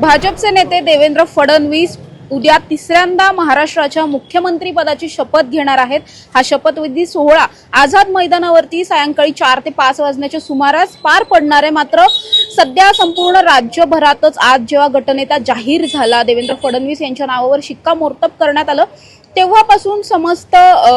भाजपचे नेते देवेंद्र फडणवीस उद्या तिसऱ्यांदा महाराष्ट्राच्या मुख्यमंत्री पदाची शपथ घेणार आहेत. हा शपथविधी सोहळा आझाद मैदानावरती सायंकाळी चार ते पाच वाजण्याच्या सुमारास पार पडणार आहे. मात्र सध्या संपूर्ण राज्यभरातच आज जेव्हा गटनेता जाहीर झाला देवेंद्र फडणवीस यांच्या नावावर शिक्कामोर्तब करण्यात आलं तेव्हापासून समस्त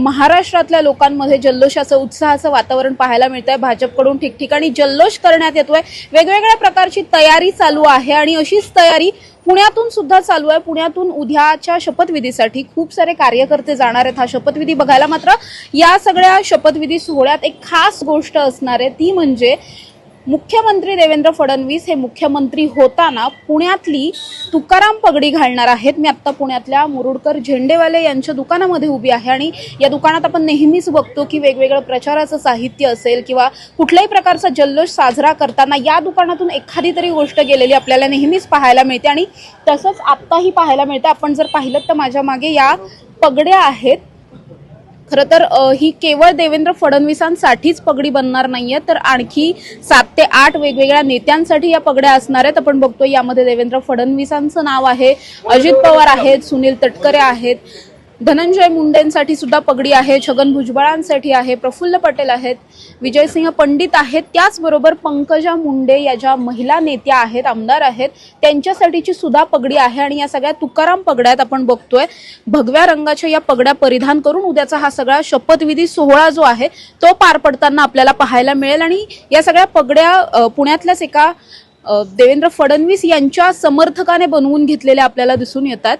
महाराष्ट्रातल्या लोकांमध्ये जल्लोषाचं उत्साहाचं वातावरण पाहायला मिळत आहे भाजपकडून ठिकठिकाणी जल्लोष करण्यात येतोय. वेगवेगळ्या प्रकारची तयारी चालू आहे आणि अशीच तयारी पुण्यातून सुद्धा चालू आहे. पुण्यातून उद्याच्या शपथविधीसाठी खूप सारे कार्यकर्ते जाणार आहेत. हा शपथविधी बघायला मात्र या सगळ्या शपथविधी सोहळ्यात एक खास गोष्ट असणार आहे. ती म्हणजे मुख्यमंत्री देवेंद्र फडणवीस हे मुख्यमंत्री होताना पुण्यातली तुकाराम पगडी घालणार आहेत. मी आत्ता पुण्यातल्या मुरुडकर झेंडेवाले यांच्या दुकानामध्ये उभी आहे आणि या दुकानात आपण नेहमीच बघतो की वेगवेगळं प्रचाराचं साहित्य असेल किंवा कुठल्याही प्रकारचा जल्लोष साजरा करताना या दुकानातून एखादी तरी गोष्ट गेलेली आपल्याला नेहमीच पाहायला मिळते. आणि तसंच आत्ताही पाहायला मिळते. आपण जर पाहिलं तर माझ्या मागे या पगड्या आहेत. खरं तर ही केवळ देवेंद्र फडणवीसांसाठीच पगडी बनणार नाहीये तर आणखी सात ते आठ वेगवेगळ्या नेत्यांसाठी या पगड्या असणार आहेत. आपण बघतो यामध्ये देवेंद्र फडणवीसांचं नाव आहे. अजित पवार आहेत सुनील तटकरे आहेत. धनंजय मुंडेंसाठी सुद्धा पगडी आहे छगन भुजबळांसाठी आहे प्रफुल्ल पटेल आहेत विजयसिंह पंडित आहेत त्याचबरोबर पंकजा मुंडे या ज्या महिला नेत्या आहेत आमदार आहेत त्यांच्यासाठीची सुद्धा पगडी आहे आणि या सगळ्या तुकाराम पगड्यात आपण बघतोय. भगव्या रंगाच्या या पगड्या परिधान करून उद्याचा हा सगळा शपथविधी सोहळा जो आहे तो पार पडताना आपल्याला पाहायला मिळेल आणि या सगळ्या पगड्या पुण्यातल्याच एका देवेंद्र फडणवीस यांच्या समर्थकाने बनवून घेतलेल्या आपल्याला दिसून येतात.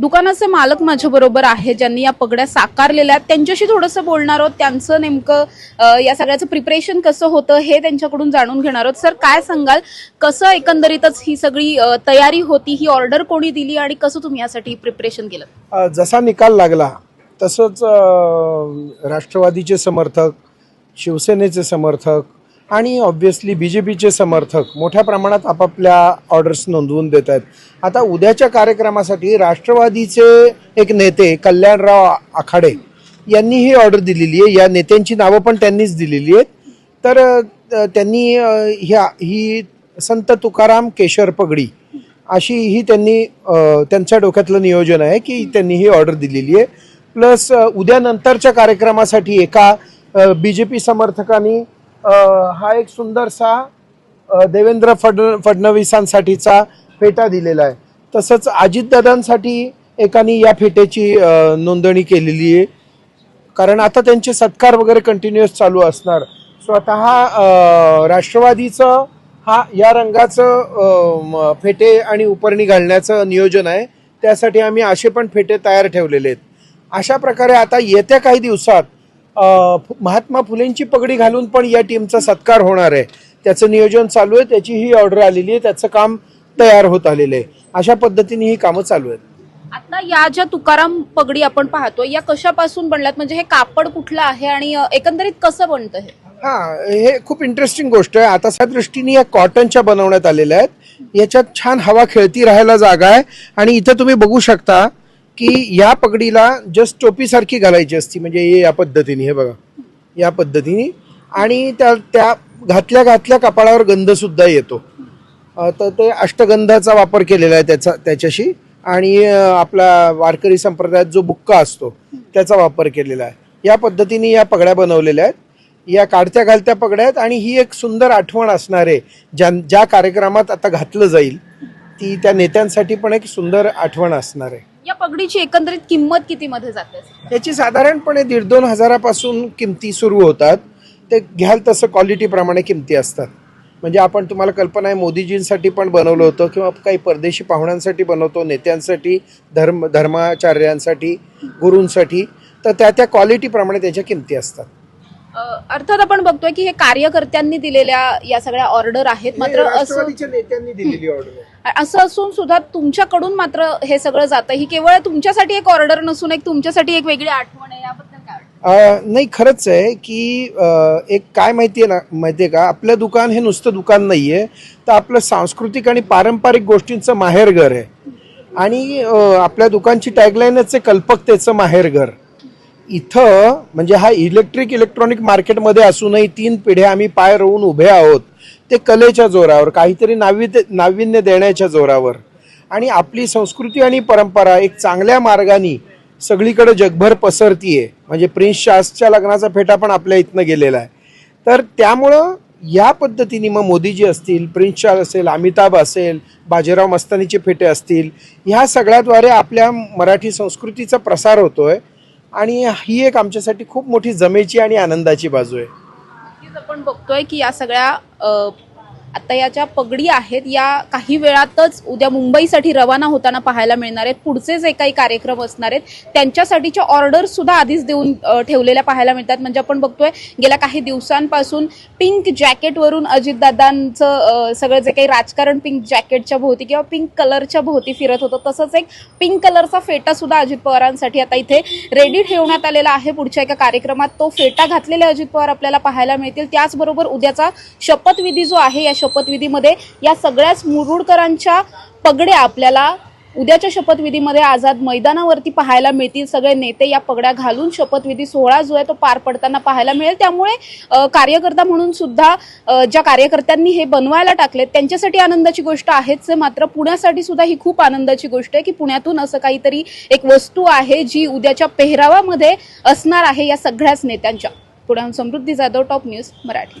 दुकानाचे मालक माझ्या बरोबर ज्यांनी या पगड्या साकारलेल्या आहेत त्यांच्याशी थोडंसं बोलणार आहोत त्यांचं नेमकं या सगळ्याचं प्रिपरेशन कसं होतं हे त्यांच्याकडून जाणून घेणार आहोत. सर काय सांगाल? कसं एकंदरीतच ही सगळी तयारी होती ही ऑर्डर कोणी दिली आणि कसं तुम्ही यासाठी प्रिपरेशन केलं? जसा निकाल लागला तसंच राष्ट्रवादीचे समर्थक शिवसेनेचे समर्थक आणि ऑब्व्हियसली बी जे पीचे समर्थक मोठ्या प्रमाणात आपापल्या ऑर्डर्स नोंदवून देत आहेत. आता उद्याच्या कार्यक्रमासाठी राष्ट्रवादीचे एक नेते कल्याणराव आखाडे यांनी ही ऑर्डर दिलेली आहे. या नेत्यांची नावं पण त्यांनीच दिलेली आहेत. तर त्यांनी ह्या ही संत तुकाराम केशर पगडी अशी ही त्यांनी त्यांच्या डोक्यातलं नियोजन आहे की त्यांनी ही ऑर्डर दिलेली आहे. प्लस उद्यानंतरच्या कार्यक्रमासाठी एका बी जे पी समर्थकांनी हा एक सुंदरसा देवेंद्र फड फडणवीसांसाठीचा फेटा दिलेला आहे. तसंच अजितदादांसाठी एकाने या फेट्याची नोंदणी केलेली आहे. कारण आता त्यांचे सत्कार वगैरे कंटिन्युअस चालू असणार. स्वतः राष्ट्रवादीचं हा या रंगाचं फेटे आणि उपरणी घालण्याचं नियोजन आहे. त्यासाठी आम्ही असे पण फेटे तयार ठेवलेले आहेत. अशा प्रकारे आता येत्या काही दिवसात महात्मा फुलेंची पगडी घालून पण या टीमचा सत्कार होणार आहे. त्याचं नियोजन चालू आहे त्याची ही ऑर्डर आलेली आहे त्याचं काम तयार होत आलेलं आहे. अशा पद्धतीने ही कामं चालू आहेत. आता या ज्या तुकाराम पगडी आपण पाहतो या कशापासून बनल्यात? म्हणजे हे कापड कुठलं आहे आणि एकंदरीत कसं बनतं हे? हा हे खूप इंटरेस्टिंग गोष्ट आहे. आता त्या दृष्टीने या कॉटनच्या बनवण्यात आलेल्या आहेत. याच्यात छान हवा खेळती राहायला जागा आहे. आणि इथं तुम्ही बघू शकता की या पगडीला जस्ट टोपीसारखी घालायची असती. म्हणजे हे या पद्धतीने हे बघा. या पद्धतीने. आणि त्या त्या घातल्या घातल्या कपाळावर गंध सुद्धा येतो. तर ते अष्टगंधाचा वापर केलेला आहे त्याचा त्याच्याशी. आणि आपला वारकरी संप्रदायात जो बुक्का असतो त्याचा वापर केलेला आहे. या पद्धतीने या पगड्या बनवलेल्या आहेत. या काढत्या घालत्या पगड्या आहेत. आणि ही एक सुंदर आठवण असणार आहे ज्या ज्या कार्यक्रमात आता घातलं जाईल ती त्या नेत्यांसाठी पण एक सुंदर आठवण असणार आहे. या पगडीची एकंदरीत किंमत किती मध्ये जाते? याची साधारणपणे दीड दोन हजारापासून किमती सुरू होतात. ते घ्याल तसं क्वालिटीप्रमाणे किमती असतात. म्हणजे आपण तुम्हाला कल्पना आहे मोदीजींसाठी पण बनवलं होतं किंवा काही परदेशी पाहुण्यांसाठी बनवतो नेत्यांसाठी धर्म धर्माचार्यांसाठी गुरूंसाठी तर त्या त्या क्वालिटीप्रमाणे त्याच्या किमती असतात. अर्थात आपण बघतोय की हे कार्यकर्त्यांनी दिलेल्या या सगळ्या ऑर्डर आहेत. मात्र असं नेत्यांनी दिलेली ऑर्डर असं असून सुद्धा तुमच्याकडून मात्र हे सगळं जातं. ही केवळ तुमच्यासाठी एक ऑर्डर नसून एक तुमच्यासाठी एक वेगळी आठवण आहे. याबद्दल काय वाटतं? अ, नाही खरंच आहे की एक काय माहितीये ना माहितीये का? आपलं दुकान हे नुसतं दुकान नाहीये. तर आपलं सांस्कृतिक आणि पारंपरिक गोष्टींचं माहेरघर आहे. आणि आपल्या दुकानची टॅगलाईनच आहे कल्पकतेचं माहेरघर. इथं म्हणजे हा इलेक्ट्रिक इलेक्ट्रॉनिक मार्केटमध्ये असूनही तीन पिढ्या आम्ही पाय रोवून उभे आहोत ते कलेच्या जोरावर काहीतरी नावित्य नाविन्य देण्याच्या जोरावर. आणि आपली संस्कृती आणि परंपरा एक चांगल्या मार्गाने सगळीकडे जगभर पसरतीये. म्हणजे प्रिन्स शासच्या लग्नाचा फेटा पण आपल्या इथनं गेलेला आहे. तर त्यामुळं या पद्धतीने मग मोदीजी असतील प्रिन्स चार्ल्स असेल अमिताभ असेल बाजीराव मस्तानीचे फेटे असतील ह्या सगळ्याद्वारे आपल्या मराठी संस्कृतीचा प्रसार होतोय. आणि ही एक आमच्यासाठी खूप मोठी जमेची आणि आनंदाची बाजू आहे. आपण बघतोय की या सगळ्या आता या ज्या पगडी आहेत या काही वेळातच उद्या मुंबईसाठी रवाना होताना पाहायला मिळणार आहेत. पुढचे जे काही कार्यक्रम असणार आहेत त्यांच्यासाठीच्या ऑर्डर सुद्धा आधीच देऊन ठेवलेल्या पाहायला मिळतात. म्हणजे आपण बघतोय गेल्या काही दिवसांपासून पिंक जॅकेटवरून अजितदादांचं सगळं जे काही राजकारण पिंक जॅकेटच्या भोवती किंवा पिंक कलरच्या भोवती फिरत होतं तसंच एक पिंक कलरचा फेटा सुद्धा अजित पवारांसाठी आता इथे रेडी ठेवण्यात आलेला आहे. पुढच्या एका कार्यक्रमात तो फेटा घातलेले अजित पवार आपल्याला पाहायला मिळतील. त्याचबरोबर उद्याचा शपथविधी जो आहे या शपथविधीमध्ये या सगळ्याच मुरुडकरांच्या पगड्या आपल्याला उद्याच्या शपथविधीमध्ये आझाद मैदानावरती पाहायला मिळतील. सगळे नेते या पगड्या घालून शपथविधी सोहळा जो आहे तो पार पडताना पाहायला मिळेल. त्यामुळे कार्यकर्ता म्हणून सुद्धा ज्या कार्यकर्त्यांनी हे बनवायला टाकले त्यांच्यासाठी आनंदाची गोष्ट आहेच. मात्र पुण्यासाठी सुद्धा ही खूप आनंदाची गोष्ट आहे की पुण्यातून असं काहीतरी एक वस्तू आहे जी उद्याच्या पेहरावामध्ये असणार आहे या सगळ्याच नेत्यांच्या. पुण्याहून Samruddhi Jadhav top news Marathi.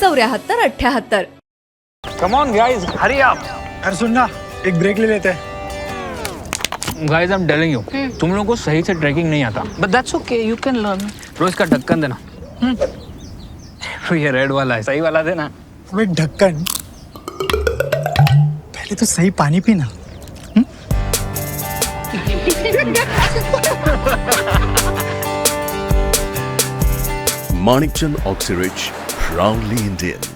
चौऱ्याहत्तर अठ्याहत्तर. Come on guys hurry up अरे सुन ना एक ब्रेक ले लेते हैं. Guys I am telling you तुम लोगों को सही से ट्रैकिंग नहीं आता. But that's okay you can learn रोज का ढक्कन देना. तो ये रेड वाला है. सही वाला देना. वो ढक्कन. पहले तो सही पानी पीना. Manikchand Oxyrich, proudly Indian.